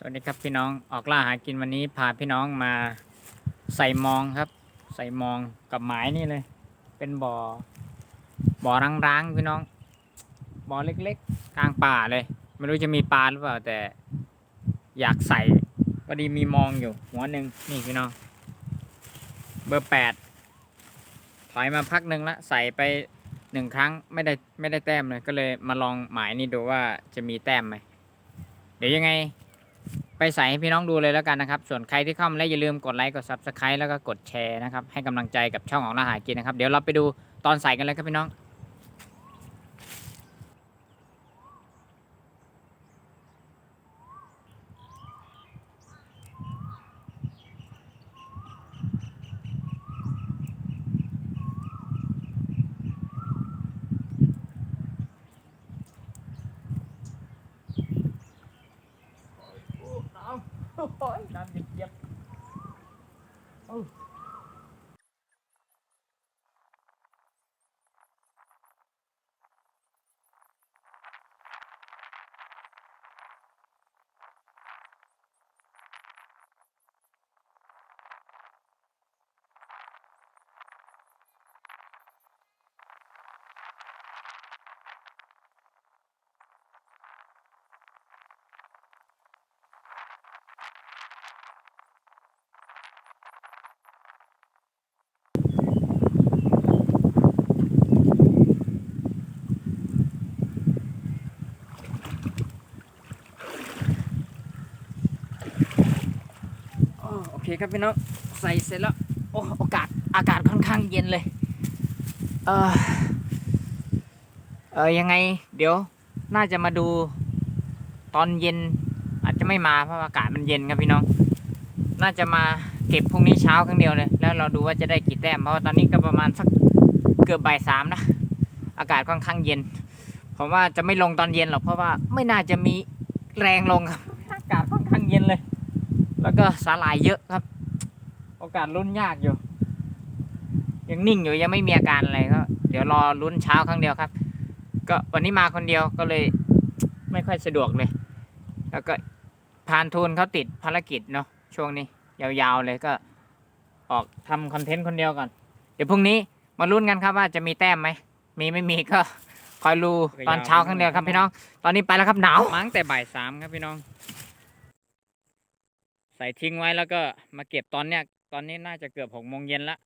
สวัสดีครับพี่น้องออกล่าหากินวันนี้พาพี่น้องมาใส่มองครับ ใส่มองกับหมายนี่เลย เป็นบ่อบ่อร้างๆพี่น้องบ่อเล็กๆกลางป่าเลย ไม่รู้จะมีปลาหรือเปล่าแต่ อยากใส่พอดีมีมองอยู่ หัวหนึ่งนี่พี่น้อง เบอร์แปดถอยมาพักหนึ่งละใส่ไปหนึ่งครั้งไม่ได้ไม่ได้แต้มเลยก็เลยมาลองหมายนี่ดูว่าจะมีแต้มไหมเดี๋ยวยังไง ไปใส่ให้พี่น้องดูเลยแล้วกันนะครับ ส่วนใครที่เข้ามาแล้วอย่าลืมกดไลค์กด Subscribe แล้วก็กดแชร์นะครับให้กำลังใจกับช่องของราหากินนะครับ เดี๋ยวเราไปดูตอนใส่กันเลยครับพี่น้อง โอ้ยน้ำเย็นๆโอ้ ครับพี่น้องใส่เสร็จแล้วโอ้โอกาสอากาศค่อนข้างเย็นเลย เออเออยังไง เดี๋ยวน่าจะมาดูตอนเย็น อาจจะไม่มาเพราะอากาศมันเย็นครับพี่น้อง น่าจะมาเก็บพรุ่งนี้เช้าครั้งเดียวเลย แล้วเราดูว่าจะได้กี่แต้มเพราะว่าตอนนี้ก็ประมาณสักเกือบบ่ายสามนะอากาศค่อนข้างเย็นผมว่าจะไม่ลงตอนเย็นหรอกเพราะว่าไม่น่าจะมีแรงลงครับอากาศค่อนข้างเย็นเลย แล้วก็สาหร่ายเยอะครับ โอกาสลุ้นยากอยู่ ยังนิ่งอยู่ยังไม่มีอาการอะไรก็เดี๋ยวรอลุ้นเช้าครั้งเดียวครับ ก็วันนี้มาคนเดียวก็เลยไม่ค่อยสะดวกเลย แล้วก็พานทูนเขาติดภารกิจเนาะช่วงนี้ ยาวๆเลยก็ออกทำคอนเทนต์คนเดียวก่อน เดี๋ยวพรุ่งนี้มาลุ้นกันครับว่าจะมีแต้มไหม มีไม่มีก็คอยรูตอนเช้าครั้งเดียวครับพี่น้อง ตอนนี้ไปแล้วครับหนาวมั้งแต่บ่ายสามครับพี่น้อง ใส่ทิ้งไว้แล้วก็มาเก็บตอนเนี้ย ตอนนี้น่าจะเกือบหกโมงเย็นละ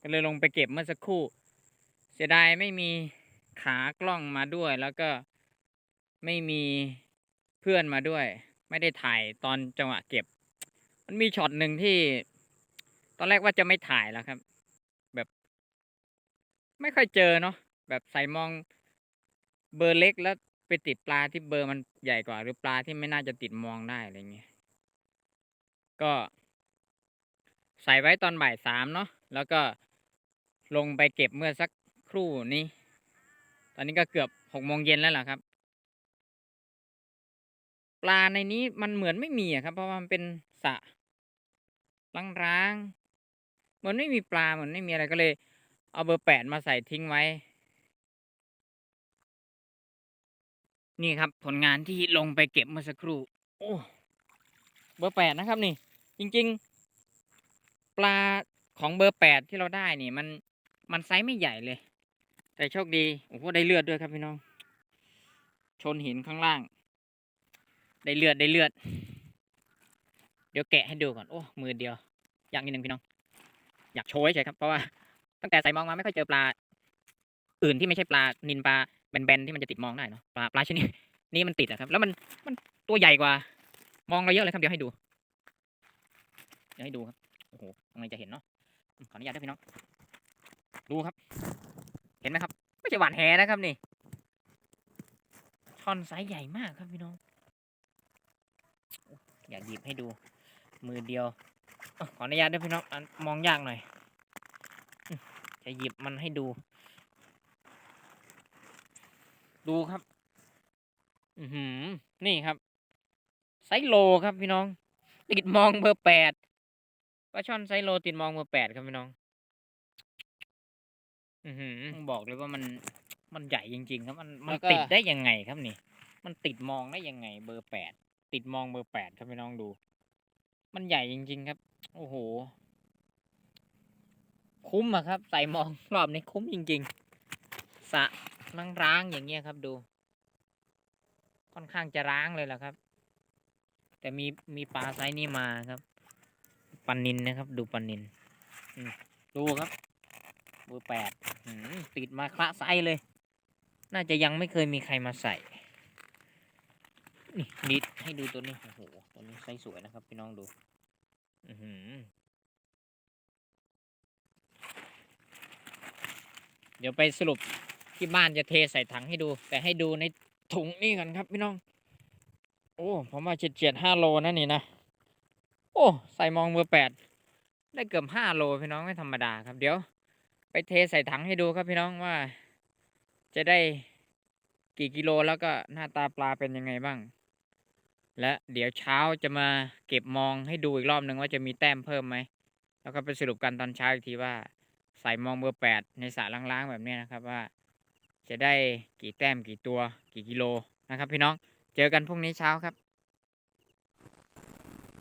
ก็เลยลงไปเก็บเมื่อสักครู่ เสียดายไม่มีขากล้องมาด้วย แล้วก็ไม่มีเพื่อนมาด้วย ไม่ได้ถ่ายตอนจังหวะเก็บ มันมีช็อตหนึ่งที่ ตอนแรกว่าจะไม่ถ่ายแล้วครับ แบบ ไม่ค่อยเจอเนาะแบบใส่มองเบอร์เล็กแล้วไปติดปลาที่เบอร์มันใหญ่กว่า หรือปลาที่ไม่น่าจะติดมองได้อะไรเงี้ยก็ ใส่ไว้ตอนบ่ายสามเนาะแล้วก็ลงไปเก็บเมื่อสักครู่นี้ ตอนนี้ก็เกือบหกโมงเย็นแล้วล่ะครับ ปลาในนี้มันเหมือนไม่มีอะครับ เพราะมันเป็นสระร้างๆเหมือนไม่มีปลาเหมือนไม่มีอะไรก็เลย เอาเบอร์แปดมาใส่ทิ้งไว้ นี่ครับผลงานที่ลงไปเก็บเมื่อสักครู่ โอ้เบอร์แปดนะครับนี่ จริง ๆ ปลาของเบอร์แปดที่เราได้นี่ มันมันไซส์ไม่ใหญ่เลย แต่โชคดีโอ้โหได้เลือดด้วยครับพี่น้อง ชนหินข้างล่าง ได้เลือดได้เลือด เดี๋ยวแกะให้ดูก่อนโอ้มือเดียว อยากนิดนึงพี่น้อง อยากโชว์ใช่ครับเพราะว่าตั้งแต่ใส่มองมาไม่ค่อยเจอปลา อื่นที่ไม่ใช่ปลานินปลาแบนๆที่มันจะติดมองได้เนาะปลาปลาชนิดนี้มันติดอะครับ แล้วมันมันตัวใหญ่กว่า มองเราเยอะเลยครับเดี๋ยวให้ดูเดี๋ยวให้ดูครับ โอ้โหตรงไหนจะเห็นเนาะขออนุญาตด้วยพี่น้องดูครับ เห็นไหมครับ ไม่ใช่หวานแหนะครับนี่ช่อนไซส์ใหญ่มากครับพี่น้อง อยากหยิบให้ดู มือเดียวอขออนุญาตด้วยพี่น้องมองยากหน่อย จะหยิบมันให้ดู ดูครับ อือหือ นี่ครับ ไซโลครับพี่น้องติดมองเบอร์แปด ปลาช่อนไซส์โลติดมองเบอร์แปดครับพี่น้อง อือหือต้องบอกเลยว่ามันมันใหญ่จริง ๆ ครับ มันมันติดได้ยังไงครับนี่ มันติดมองได้ยังไง เบอร์แปดติดมองเบอร์แปดครับพี่น้องดู มันใหญ่จริง ๆ ครับ โอ้โห คุ้มอะครับ ใส่มอง รอบนี้คุ้มจริง ๆสระร้างๆอย่างเงี้ยครับดู ค่อนข้างจะร้างเลยแหละครับ แต่มีมีปลาไซส์นี้มาครับ ปลานินนะครับ ดูปลานินดูครับเบอร์แปดติดมาคละไซเลย น่าจะยังไม่เคยมีใครมาใส่ นี่นิดให้ดูตัวนี้โอ้โหตัวนี้ไซส์สวยนะครับ พี่น้องดูอือหือเดี๋ยวไปสรุปที่บ้านจะเทใส่ถังให้ดู แต่ให้ดูในถุงนี่กันครับพี่น้อง โอ้ผมว่าเจ็ดเจ็ดห้าโลนะนี่นะ โอ้ใส่มองเบอร์แปดได้เกือบห้าโลพี่น้องไม่ธรรมดาครับ เดี๋ยว ไปเทใส่ถังให้ดูครับพี่น้องว่า จะได้กี่กิโลแล้วก็หน้าตาปลาเป็นยังไงบ้าง และเดี๋ยวเช้าจะมาเก็บมองให้ดูอีกรอบหนึ่งว่าจะมีแต้มเพิ่มไหมแล้วก็ไปสรุปกันตอนเช้าอีกทีว่าใส่มองเบอร์แปดในสระล้างๆแบบนี้นะครับว่า จะได้กี่แต้มกี่ตัว กี่กิโลนะครับ พี่น้องเจอกันพรุ่งนี้เช้าครับ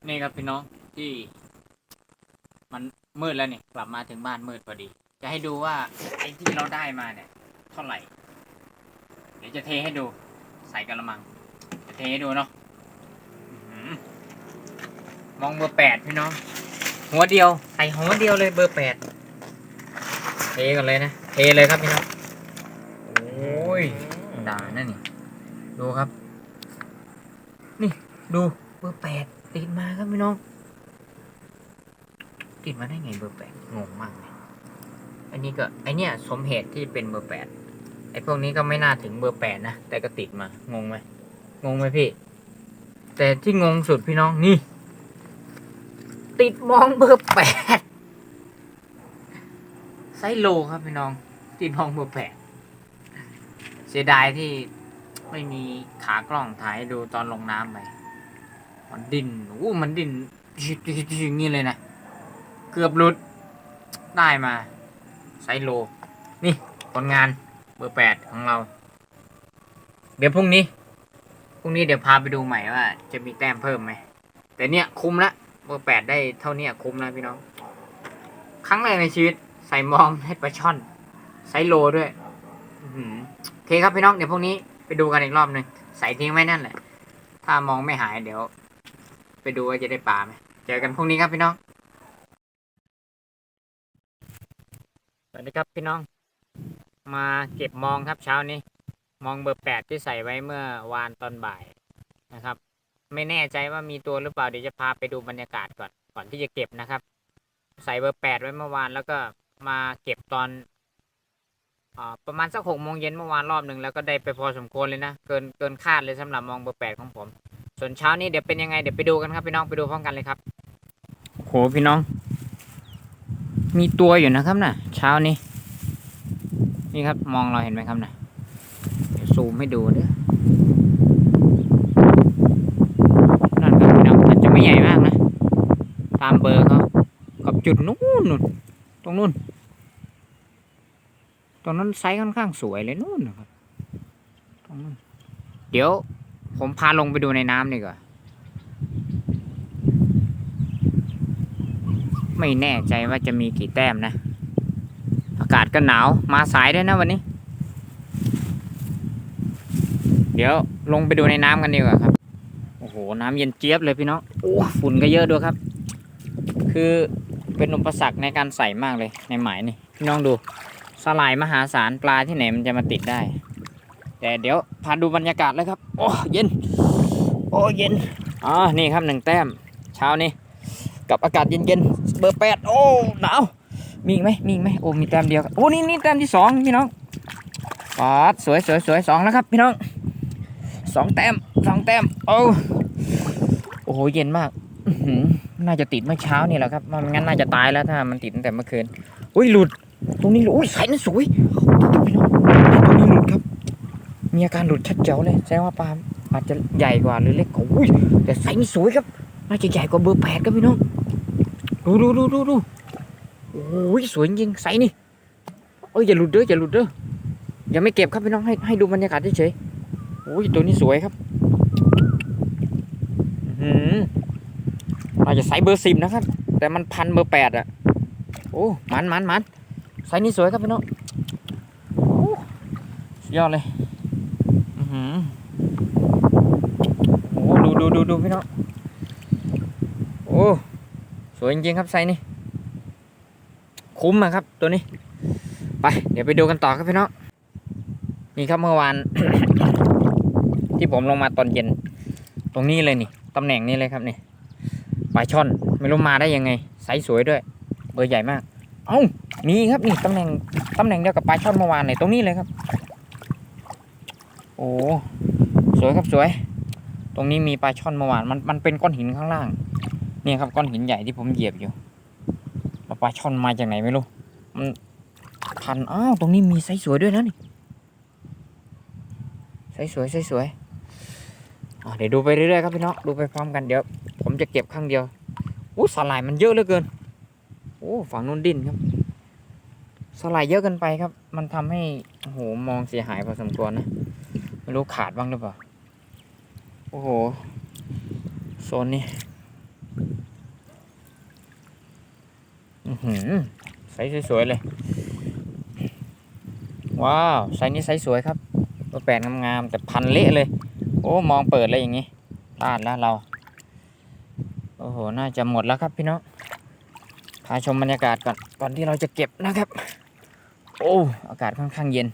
นี่ครับพี่น้องที่ มันมืดแล้วเนี่ยกลับมาถึงบ้านมืดพอดี จะให้ดูว่าไอ้ที่เราได้มาเนี่ย เท่าไหร่ เดี๋ยวจะเทให้ดู ใส่กระมัง จะเทให้ดูเนาะมองเบอร์แปดพี่น้อง หัวเดียวใส่หัวเดียวเลยเบอร์แปดเทกันเลยนะ เทเลยครับพี่น้อง โอ้ยด่านั่นนี่ ดูครับ นี่ดูเบอร์แปด ติดมาครับพี่น้อง ติดมาได้ไงเบอร์แปดงงมากเลยอันนี้ก็ไอเนี้ยสมเหตุที่เป็นเบอร์แปดไอพวกนี้ก็ไม่น่าถึงเบอร์แปดนะแต่ก็ติดมางงไหมงงไหมพี่ แต่ที่งงสุดพี่น้องนี่ ติดมองเบอร์แปดไซโลครับพี่น้อง ติดมองเบอร์แปดเสียดายที่ไม่มีขากล้องถ่ายดูตอนลงน้ำไป มันดิ้นโอ้มันดิ้นอย่างนี้เลยนะ เกือบหลุด ได้มาไซโล นี่ผลงานเบอร์แปดของเรา เดี๋ยวพรุ่งนี้ พรุ่งนี้เดี๋ยวพาไปดูใหม่ว่า จะมีแต้มเพิ่มไหม แต่เนี่ยคุ้มละ เบอร์แปดได้เท่านี้คุ้มแล้วพี่น้อง ครั้งแรกในชีวิตใส่มองให้ปลาช่อนไซโลด้วยโอเคครับพี่น้องเดี๋ยวพรุ่งนี้ไปดูกันอีกรอบหนึ่งใส่ทิ้งไว้นั่นแหละ ถ้ามองไม่หายเดี๋ยว ไปดูว่าจะได้ปลาไหมเจอกันพรุ่งนี้ครับพี่น้องสวัสดีครับพี่น้อง มาเก็บมองครับเช้านี้ มองเบอร์แปดที่ใส่ไว้เมื่อวานตอนบ่ายนะครับ ไม่แน่ใจว่ามีตัวหรือเปล่าเดี๋ยวจะพาไปดูบรรยากาศก่อนก่อนที่จะเก็บนะครับ ใส่เบอร์แปดไว้เมื่อวานแล้วก็มาเก็บตอนอประมาณสักหกโมงเย็นเมื่อวานรอบหนึ่งแล้วก็ได้ไปพอสมควรเลยนะ เกินเกินคาดเลยสำหรับมองเบอร์แปดของผม ส่วนเช้านี้เดี๋ยวเป็นยังไงเดี๋ยวไปดูกันครับพี่น้องไปดูพร้อมกันเลยครับโหพี่น้อง มีตัวอยู่นะครับน่ะ เช้านี้ นี่ครับมองเราเห็นไหมครับน่ะซูมให้ดูเด้อนั่นครับพี่น้องอาจจะไม่ใหญ่มากนะ ตามเบอร์เขากับจุดนู้นนู่นตรงนู้นตรงนั้นไซส์ค่อนข้างสวยเลยนู่นนะครับตรงนู้นเดี๋ยว ผมพาลงไปดูในน้ำดีกว่า ไม่แน่ใจว่าจะมีกี่แต้มนะ อากาศก็หนาว มาสายด้วยนะวันนี้ เดี๋ยวลงไปดูในน้ำกันดีกว่าครับ โอ้โห น้ำเย็นเจี๊ยบเลยพี่น้อง โอ้ฝุ่นก็เยอะด้วยครับ คือเป็นอุปสรรคในการใส่มากเลยในหมายนี่ พี่น้องดู สลายมหาศาลปลาที่ไหนมันจะมาติดได้ แต่เดี๋ยวพาดูบรรยากาศเลยครับ โอ้เย็น โอ้เย็น อ๋อ นี่ครับหนึ่งแต้ม เช้านี้ กับอากาศเย็นๆ เบอร์แปดโอ้ หนาว มีอีกไหมมีอีกไหมโอ้ มีแต้มเดียว โอ้ นี่นี่แต้มที่สองพี่น้องปาดสวยสวยสวยสองแล้วครับพี่น้องสองแต้มสองแต้ม โอ้โอ้โห เย็นมาก น่าจะติดเมื่อเช้านี่แหละครับมันงั้นน่าจะตายแล้วถ้ามันติดตั้งแต่เมื่อคืน อุ้ยหลุด ตรงนี้หลุดอุ้ยใส่นั่นสวยพี่น้องตรงนี้หลุดครับ มีอาการหลุดชัดเจ๋วเลยแสดงว่าปลาอาจจะใหญ่กว่าหรือเล็กกว่าอุ้ยแต่ไซส์นี่สวยครับน่าจะใหญ่กว่าเบอร์แปดครับพี่น้องดูดูดูดูดูโอ้ยสวยจริงไซส์นี่เอ้ยอย่าหลุดเด้ออย่าหลุดเด้ออย่าไม่เก็บครับพี่น้องให้ให้ดูบรรยากาศเฉยๆโอ้ยตัวนี้สวยครับอืมอาจจะไซส์เบอร์สิบนะครับ แต่มันพันเบอร์แปดอะโอ้มันมันมันไซส์นี้สวยครับพี่น้องโอ้สุดยอดเลย โอ้ดูดูดูดูพี่น้องโอ้สวยจริงๆครับไซส์นี้คุ้มอะครับตัวนี้ ไป เดี๋ยวไปดูกันต่อครับพี่น้องนี่ครับเมื่อวาน ที่ผมลงมาตอนเย็น ตรงนี้เลยนี่ตำแหน่งนี้เลยครับนี่ปลาช่อนไม่รู้มาได้ยังไงไซส์สวยด้วย เบอร์ใหญ่มาก เอ้านี่ครับนี่ตำแหน่งตำแหน่งเดียวกับปลาช่อนเมื่อวานเลยตรงนี้เลยครับ อ้สวยครับสวย ตรงนี้มีปลาช่อนเมื่อวานมันมันเป็นก้อนหินข้างล่างนี่ครับก้อนหินใหญ่ที่ผมเหยียบอยู่แล้วปลาช่อนมาจากไหนไม่รู้มันพันอ้าวตรงนี้มีไซส์สวยด้วยนะนี่ไซส์สวยไซส์สวยเดี๋ยวดูไปเรื่อยๆครับพี่น้องดูไปพร้อมกันเดี๋ยว ผมจะเก็บข้างเดียวอู้สลายมันเยอะเหลือเกินโอ้ฝั่งนู้นดิ้นครับ สลายเยอะเกินไปครับ มันทำให้โอ้โหมองเสียหายพอสมควรนะ รู้ขาดบ้างหรือเปล่า โอ้โห โซนนี้อือหือไซส์สวยๆเลย ว้าว ไซส์นี้ไซส์สวยครับตัวแปดงามๆแต่พันเละเลย โอ้ มองเปิดเลยอย่างนี้พลาดแล้วเรา โอ้โห น่าจะหมดแล้วครับพี่น้อง พาชมบรรยากาศก่อน ก่อนที่เราจะเก็บนะครับ โอ้ อากาศค่อนข้างเย็น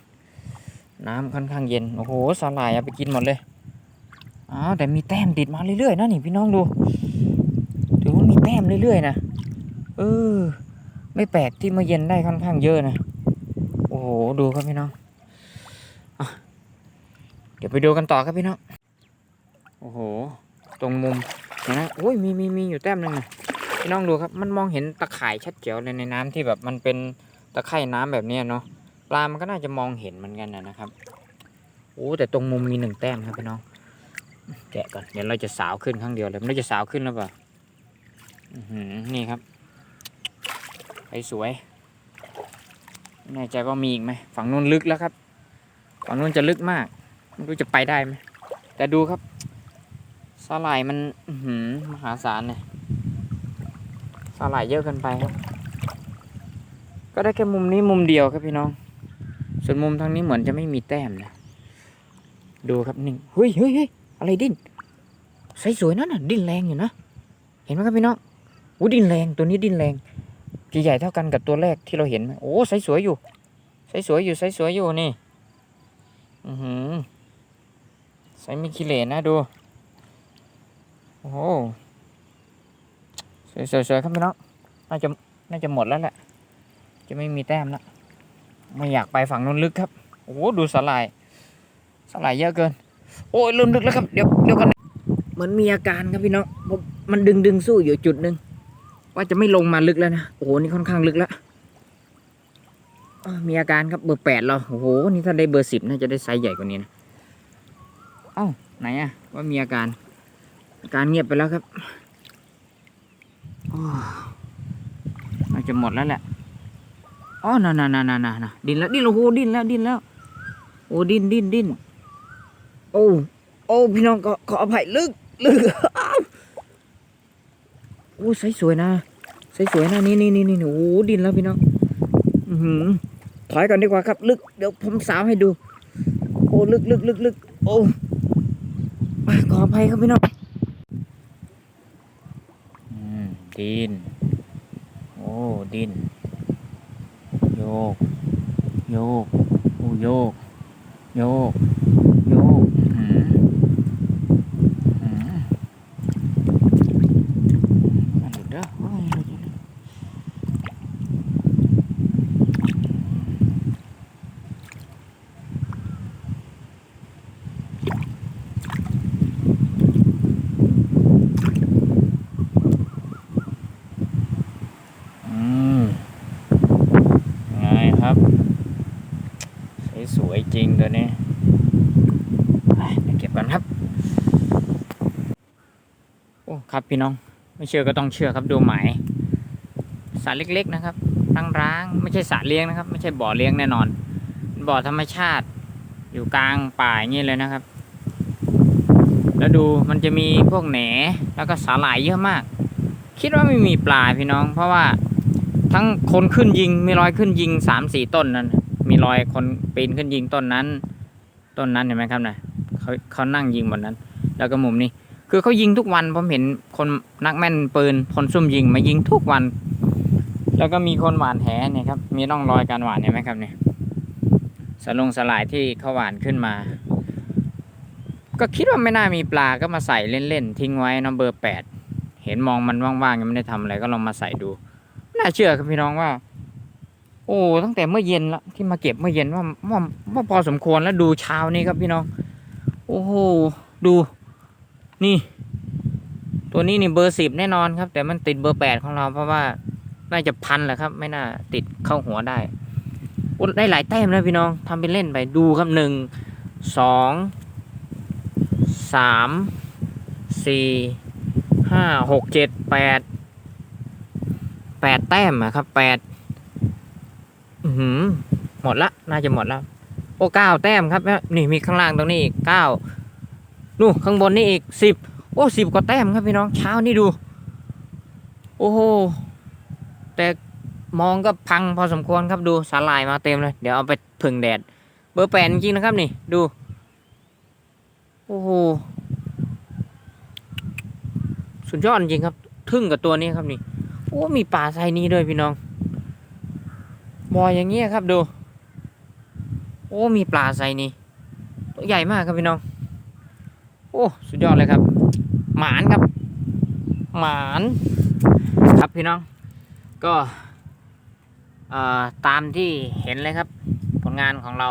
น้ำค่อนข้างเย็น โอ้โหสาหร่ายเอาไปกินหมดเลยอ้าวแต่มีแต้มติดมาเรื่อยๆนะนี่พี่น้องดูถือว่ามีแต้มเรื่อยๆนะเออ ไม่แปลกที่มื่อเย็นได้ค่อนข้างเยอะนะโอ้โหดูครับพี่น้องอเดี๋ยวไปดูกันต่อครับพี่น้องโอ้โห ตรงมุมเห็นไหมโอ้ยมีมีมีอยู่แต้มหนึ่งนะพี่น้องดูครับ มันมองเห็นตะข่ายชัดเจ๋วเลยในน้ำที่แบบมันเป็นตะไคร่น้ำแบบนี้เนาะ ปลามันก็น่าจะมองเห็นเหมือนกันนะนะครับโอ้แต่ตรงมุมมีหนึ่งแต้มครับพี่น้องแกะก่อนเดี๋ยวเราจะสาวขึ้นข้างเดียวเลยม่รู้จะสาวขึ้นหรือเปล่านี่ครับไปสวยไม่แน่ใจว่ามีอีกไหมฝั่งนู้นลึกแล้วครับ ฝั่งนู้นจะลึกมากไม่รู้จะไปได้ไหมแต่ดูครับสาหร่ายมันหือมหาศาลเนี่ยสาหร่ายเยอะเกินไปครับ ก็ได้แค่มุมนี้มุมเดียวครับพี่น้อง ส่วนมุมทางนี้เหมือนจะไม่มีแต้มนะ ดูครับนี่เฮ้ยเฮ้ยเฮ้ยอะไรดิ้นใสสวยนั่นน่ะดิ้นแรงอยู่นะ เห็นไหมครับพี่น้องอู้ดิ้นแรงตัวนี้ดิ้นแรงใหญ่เท่ากันกับตัวแรกที่เราเห็นไหมโอ้ใสสวยอยู่ใสสวยอยู่ใสสวยอยู่นี่ อือหือใส่มีขี้เหร่นะดู โอ้โหสวยๆครับพี่น้องน่าจะน่าจะหมดแล้วแหละ จะไม่มีแต้มแล้ว ไม่อยากไปฝั่งนู้นลึกครับ โอ้โหดูสลายสลายเยอะเกิน โอ้ยเริ่มลึกแล้วครับ เดี๋ยวเดี๋ยวกันเหมือนมีอาการครับพี่น้องมมันดึงดึงสู้อยู่จุดหนึ่งว่าจะไม่ลงมาลึกแล้วนะ โอ้โห นี่ค่อนข้างลึกแล้วมีอาการครับเบอร์แปดเรา โอ้โห นี่ถ้าได้เบอร์สิบน่าจะได้ไซส์ใหญ่กว่านี้นะ เอ้า ไหนอะว่ามีอาการ อาการเงียบไปแล้วครับอ้น่าจะหมดแล้วแหละ อ๋อน่าน่าน่าน่าน่าดินแล้วดินแล้วโอ้โหดินแล้วดินแล้ว โอ้ดินดินดินโอ้โอ้พี่น้องก็ขออภัยลึกลึกโอ้ใสสวยนะใสสวยนะนี่นี่นี่นี่โอ้ดินแล้วพี่น้องอือหือถอยก่อนดีกว่าครับ ลึกเดี๋ยวผมสาวให้ดู โอ้ลึกลึกลึกลึกโอ้ขออภัยครับพี่น้องอืมดินโอ้ดิน กโยกโอ้โยก โยก โยกอืมอืมมันหลุดเด้อโอ้ยหลุดหลุดหลุดอืมไงครับ สวยๆจ ริงตัวนี้เก็บกันครับ โอ้ครับพี่น้อง ไม่เชื่อก็ต้องเชื่อครับดูหมายสระเล็กๆนะครับตั้งร้างไม่ใช่สระเลี้ยงนะครับ ไม่ใช่บ่อเลี้ยงแน่นอนเป็นบ่อธรรมชาติ อยู่กลางป่าอย่างนี้เลยนะครับ แล้วดูมันจะมีพวกแหนแล้วก็สาหร่ายเยอะมาก คิดว่าไม่มีปลาพี่น้อง เพราะว่าทั้งคนขึ้นยิงมีรอยขึ้นยิงสามสี่ต้นนั้น มีรอยคนปีนขึ้นยิงต้นนั้น ต้นนั้นเห็นไหมครับนะเขาเขานั่งยิงบนนั้น แล้วก็มุมนี้ คือเขายิงทุกวันผมเห็นคนนักแม่นปืนคนซุ่มยิงมายิงทุกวัน แล้วก็มีคนหวานแหเนี่ยครับมีร่องรอยการหวานเห็นไหมครับเนี่ยสลงสลายที่เขาหวานขึ้นมา ก็คิดว่าไม่น่ามีปลาก็มาใส่เล่นๆทิ้งไว้น้องเบอร์แปดเห็นมองมันว่างๆยังไม่ได้ทำอะไรก็ลองมาใส่ดูไม่น่าเชื่อครับพี่น้องว่า โอ้ ตั้งแต่เมื่อเย็นละที่มาเก็บเมื่อเย็นว่าว่าว่าพอสมควรแล้วดูเช้านี้ครับพี่น้อง โอ้โห ดู นี่ ตัวนี้นี่เบอร์สิบแน่นอนครับ แต่มันติดเบอร์แปดของเราเพราะว่าน่าจะพันแหละครับ ไม่น่าติดเข้าหัวได้อ้ได้หลายแต้มแล้วพี่น้องทำเป็นเล่นไปดูครับหนึ่งสองสามสี่ห้าหกเจ็ดแปดแปดแต้มอะครับแปด อือหือหมดละ น่าจะหมดแล้ว โอ้เก้าแต้มครับ นี่มีข้างล่างตรงนี้อีกเก้านู่นข้างบนนี่อีกสิบโอ้สิบกว่าแต้มครับพี่น้องเช้านี่ดู โอ้โหแต่มองก็พังพอสมควรครับดูสาลายมาเต็มเลย เดี๋ยวเอาไปผึ่งแดด เบอร์แปดจริงนะครับนี่ ดู โอ้โหสุดยอดจริงครับ ทึ่งกับตัวนี้ครับนี่ โอ้มีป่าไซนี้ด้วยพี่น้อง บอยอย่างเงี้ยครับดู โอ้มีปลาไซนี้ตัวใหญ่มากครับพี่น้อง โอ้สุดยอดเลยครับ หมานครับ หมานครับพี่น้อง ก็ตามที่เห็นเลยครับ ผลงานของเรา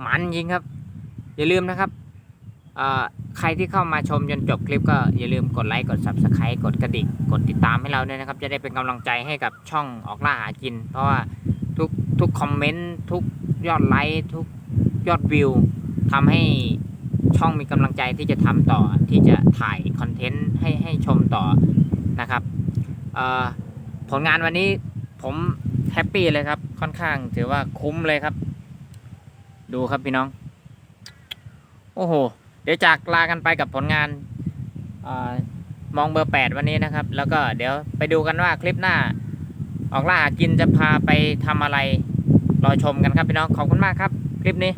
หมันจริงครับ อย่าลืมนะครับใครที่เข้ามาชมจนจบคลิปก็อย่าลืมกดไลค์กด subscribe กดกระดิ่งกดติดตามให้เราด้วยนะครับ จะได้เป็นกำลังใจให้กับช่องออกล่าหากิน เพราะว่า ทุกคอมเมนต์ ทุกยอดไลค์ทุกยอดวิวทำให้ช่องมีกำลังใจที่จะทำต่อที่จะถ่ายคอนเทนต์ให้ให้ชมต่อนะครับผลงานวันนี้ผมแฮปปี้เลยครับ ค่อนข้างถือว่าคุ้มเลยครับ ดูครับพี่น้อง โอ้โห เดี๋ยวจากลากันไปกับผลงานออมองเบอร์แปดวันนี้นะครับ แล้วก็เดี๋ยวไปดูกันว่าคลิปหน้า ออกล่าหากินจะพาไปทำอะไร รอชมกันครับพี่น้องขอบคุณมากครับ คลิปนี้